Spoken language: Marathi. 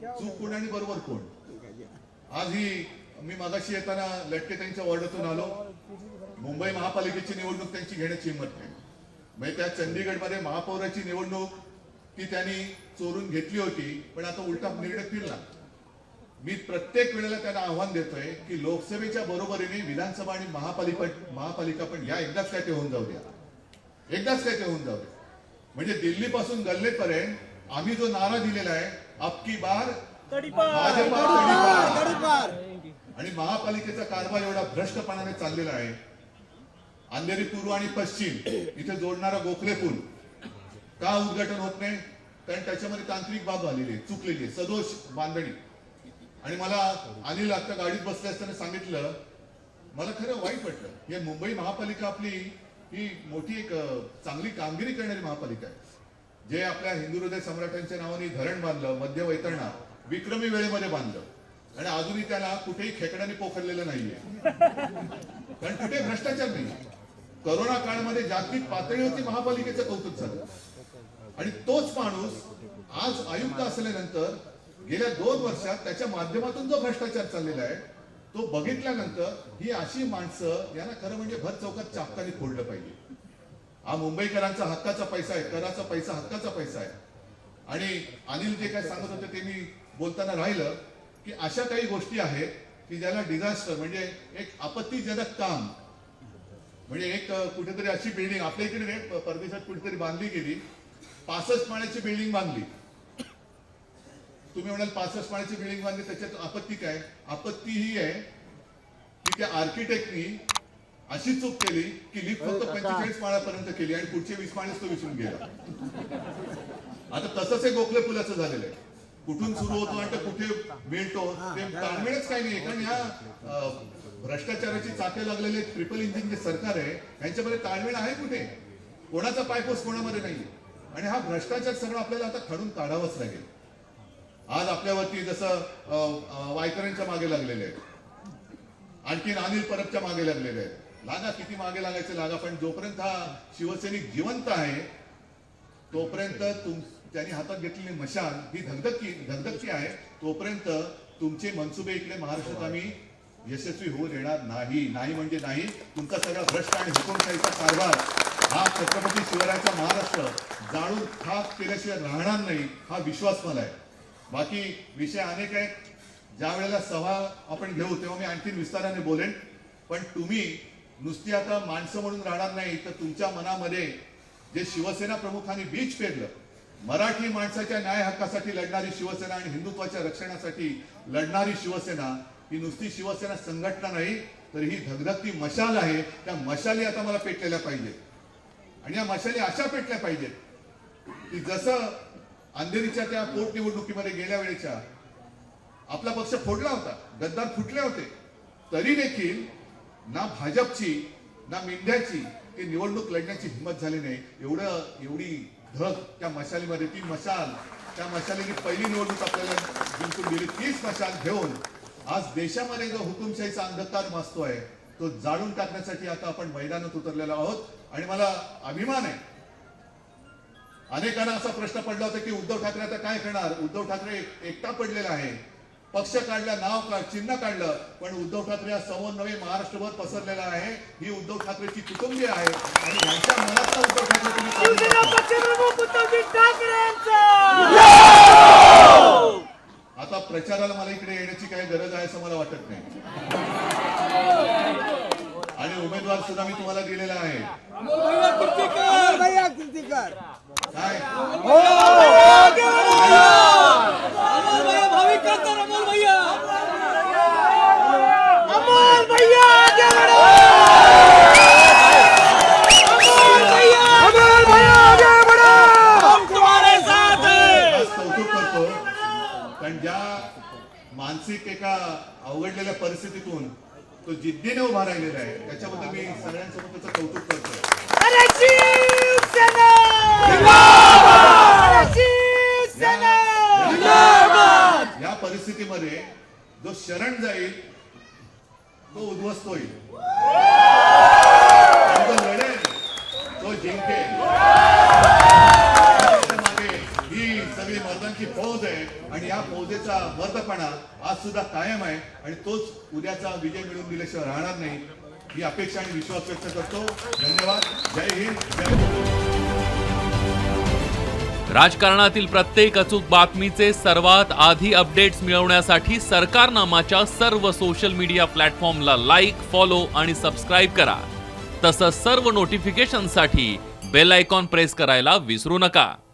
चूक कोण आणि बरोबर कोण? आज ही मी मागाशी येताना लटके त्यांच्या वॉर्डातून आलो. मुंबई महापालिकेची निवडणूक त्यांची घेण्याची हिंमत नाही. म्हणजे त्या चंदीगडमध्ये महापौराची निवडणूक ती त्यांनी चोरून घेतली होती पण आता उलटा निर्णय फिरला. मी प्रत्येक वेळेला त्यांना आव्हान देतोय की लोकसभेच्या बरोबरीने विधानसभा आणि महापालिका महापालिका पण या एकदाच काय ते होऊन जाऊ द्या. एकदाच काय ते होऊन जाऊ द्या. म्हणजे दिल्लीपासून गल्लेपर्यंत आम्ही जो नारा दिलेला आहे अबकी बार. आणि महापालिकेचा कारभार एवढा भ्रष्टपणाने चाललेला आहे. अंधेरी पूर्व आणि पश्चिम इथे जोडणारा गोखले पूल. का उद्घाटन होत नाही? कारण त्याच्यामध्ये तांत्रिक बाब झालेली आहे चुकलेली आहे. सदोष बांधणी. आणि मला अनिल आता गाडीत बसले असताना सांगितलं मला खरं वाईट वाटलं. हे मुंबई महापालिका आपली ही मोठी एक चांगली कामगिरी करणारी महापालिका आहे. जे आपल्या हिंदू हृदय सम्राटांच्या नावाने धरण बांधलं मध्य वैतरणा विक्रमी वेळेमध्ये बांधलं. आणि अजूनही त्याला कुठेही खेकड्याने पोखरलेलं नाहीये. कारण कुठे भ्रष्टाचार नाही. करोना काळामध्ये जागतिक पातळीवरती महापालिकेचं कौतुक झालं. आणि तोच माणूस आज आयुक्त असल्यानंतर गेल्या दोन वर्षात त्याच्या माध्यमातून जो भ्रष्टाचार चाललेला आहे तो बघितल्यानंतर ही अशी माणसं यांना खरं म्हणजे भर चौकात चापकाने फोडलं पाहिजे. हा मुंबईकरांचा हक्काचा पैसा आहे कराचा पैसा हक्काचा पैसा आहे. आणि अनिल जे काय सांगत होते ते मी बोलताना राहिलं की अशा काही गोष्टी आहेत की ज्याला डिझास्टर म्हणजे एक आपत्तीजनक काम. म्हणजे एक कुठेतरी अशी बिल्डिंग आपल्या इकडे परदेशात कुठेतरी बांधली गेली पासष्ट माळ्याची बिल्डिंग बांधली. तुम्ही म्हणाल पासष्ट माळ्याची बिल्डिंग बांधली त्याच्यात आपत्ती काय? आपत्ती ही आहे की त्या आर्किटेक्टनी अशी चूक केली की लिफ्ट फक्त पंचेचाळीस माळ्यापर्यंत केली आणि पुढचे वीस माळेच तो विसरून गेला. आता तसंच हे गोखले पुलाचं झालेलं आहे. कुठून सुरू होतो आणि कुठे मिळतो ते ताळमेळच काही नाही. कारण अं, भ्रष्टाचाराची चाके लागलेले ट्रिपल इंजिन जे सरकार आहे यांच्यामध्ये ताळमेळ आहे कुठे? कोणाचा पायपोस कोणामध्ये नाही आणि हा भ्रष्टाचार सगळं आपल्याला आता खडून काढावंच लागेल. आज आपल्यावरती जसं वायकरांच्या मागे लागलेले आहेत. आणखीन अनिल परबच्या मागे लागलेले आहेत. लागा किती मागे लागायचे लागा पण जोपर्यंत हा शिवसैनिक जिवंत आहे तोपर्यंत तुम त्यांनी हातात घेतलेली मशाल ही धगधगती धगधगती आहे. तोपर्यंत तुमचे मनसुबे इकडे महाराष्ट्रात आम्ही यशस्वी होऊ देणार नाही. नाही म्हणजे नाही. तुमचा सगळा भ्रष्ट आणि हुकुमशाहीचा कारभार हा छत्रपती शिवरायाचा महाराष्ट्र जाळून खाक केल्याशिवाय राहणार नाही हा विश्वास मला आहे. बाकी विषय अनेक आहेत. ज्या वेळेला सभा आपण घेऊ तेव्हा मी आणखीन विस्ताराने बोलेन. पण तुम्ही नुसती आता माणसं म्हणून राहणार नाही तर तुमच्या मनामध्ये जे शिवसेना प्रमुखांनी बीज पेरलं मराठी माणसाच्या न्याय हक्कासाठी लढणारी शिवसेना आणि हिंदुत्वाच्या रक्षणासाठी लढणारी शिवसेना ही नुसती शिवसेना संघटना नाही तर ही धगधगती मशाल आहे. त्या मशाली आता मला पेटलेल्या पाहिजेत. आणि या मशाली अशा पेटल्या पाहिजेत की जसं अंधेरीच्या त्या पोटनिवडणुकीमध्ये गेल्या वेळेच्या आपला पक्ष फोडला होता गद्दार फुटले होते तरी देखील ना भाजपची ना मेंढ्याची ती निवडणूक लढण्याची हिंमत झाली नाही. एवढं एवढी धग त्या मशालीमध्ये ती मशाल त्या मशालीने पहिली निवडणूक आपल्याला जिंकून दिली. तीच मशाल घेऊन आज देशामध्ये जो हुकुमशाहीचा अंधकार मासतोय तो जाळून टाकण्यासाठी आता आपण मैदानात उतरलेलो आहोत. आणि मला अभिमान आहे. अनेकांना असा प्रश्न पडला होता की उद्धव ठाकरे आता काय करणार? उद्धव ठाकरे एकटा पडलेला आहे. पक्ष काढला नाव का चिन्ह काढलं पण उद्धव ठाकरे हा समन्वय महाराष्ट्रभर पसरलेला आहे. ही उद्धव ठाकरेची कुटुंबीय आहे. आणि यांच्या मनातला उद्धव ठाकरे तुम्ही आता प्रचाराला मला इकडे येण्याची काही गरज आहे असं मला वाटत नाही. आणि उमेदवार सुद्धा मी तुम्हाला दिलेला आहे. काय? मानसिक एका अवघडलेल्या परिस्थितीतून तो जिद्दीने उभा राहिलेला आहे. त्याच्याबद्दल मी सगळ्यांसोबत त्याचं कौतुक करतो या परिस्थितीमध्ये जो शरण जाईल तो उद्ध्वस्त होईल. तो जिंकेल त्याच्यामागे ही सगळी मर्दांची आमची फौज आहे आणि या फौजेचा वर्धपणा आज सुद्धा कायम आहे आणि तोच उद्याचा विजय मिळवून दिल्याशिवाय राहणार नाही ही अपेक्षा आणि विश्वास व्यक्त करतो. धन्यवाद. जय हिंद. जय राजकारणातील प्रत्येक अचूक बातमीचे सर्वात आधी अपडेट्स मिळवण्यासाठी सरकारनामाच्या सर्व सोशल मीडिया प्लॅटफॉर्मला लाईक फॉलो आणि सबस्क्राईब करा. तसंच सर्व नोटिफिकेशनसाठी बेल आयकॉन प्रेस करायला विसरू नका.